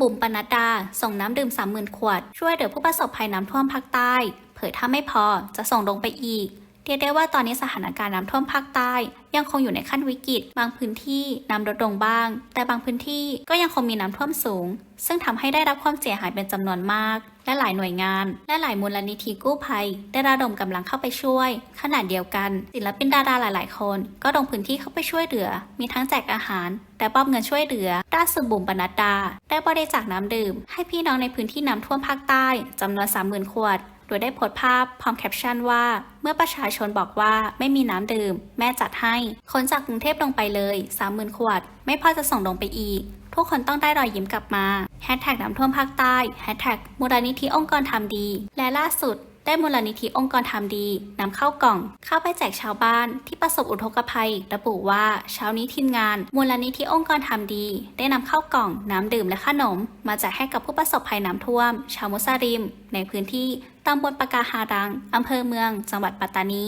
บุ๋มปนัดดา ส่งน้ำดื่ม 30,000 ขวด ช่วยเหลือผู้ประสบภัยน้ำท่วมภาคใต้ เผยถ้าไม่พอจะส่งลงไปอีกเรียกได้ว่าตอนนี้สถานการณ์น้ำท่วมภาคใต้ ยังคงอยู่ในขั้นวิกฤต บางพื้นที่น้ำลดลงบ้าง แต่บางพื้นที่ก็ยังคงมีน้ำท่วมสูง ซึ่งทำให้ได้รับความเสียหายเป็นจำนวนมาก และหลายหน่วยงาน และหลายมูลนิธิกู้ภัย ได้ระดมกำลังเข้าไปช่วย ขณะเดียวกัน ศิลปินดาราหลาย ๆ คน ก็ลงพื้นที่เข้าไปช่วยเหลือ มีทั้งแจกอาหารและมอบเงินช่วยเหลือด้านสุบุ๋มปนัดดา ได้บริจาคน้ำดื่ม ให้พี่น้องในพื้นที่น้ำท่วมภาคใต้จำนวน30,000ขวดโดยได้โพสต์ภาพพร้อมแคปชั่นว่า เมื่อประชาชนบอกว่าไม่มีน้ำดื่ม แม่จัดให้ขนจากกรุงเทพลงไปเลย 30,000 ขวด ไม่พอจะส่งลงไปอีก ทุกคนต้องได้รอยยิ้มกลับมาแฮชแท็กน้ำท่วมภาคใต้แฮชแท็กมูลนิธิองค์กรทำดี และล่าสุดได้มูลนิธิองค์กรทำดีนำเข้ากล่อง เข้าไปแจกชาวบ้านที่ประสบอุทกภัย ระบุว่าเช้านี้ทีมงาน มูลนิธิองค์กรทำดี ได้นำเข้ากล่องน้ำดื่มและขนม มาแจกให้กับผู้ประสบภัยน้ำท่วม ชาวมุสลิม ในพื้นที่ตำบลปากาฮารังอำเภอเมือง จังหวัดปัตตานี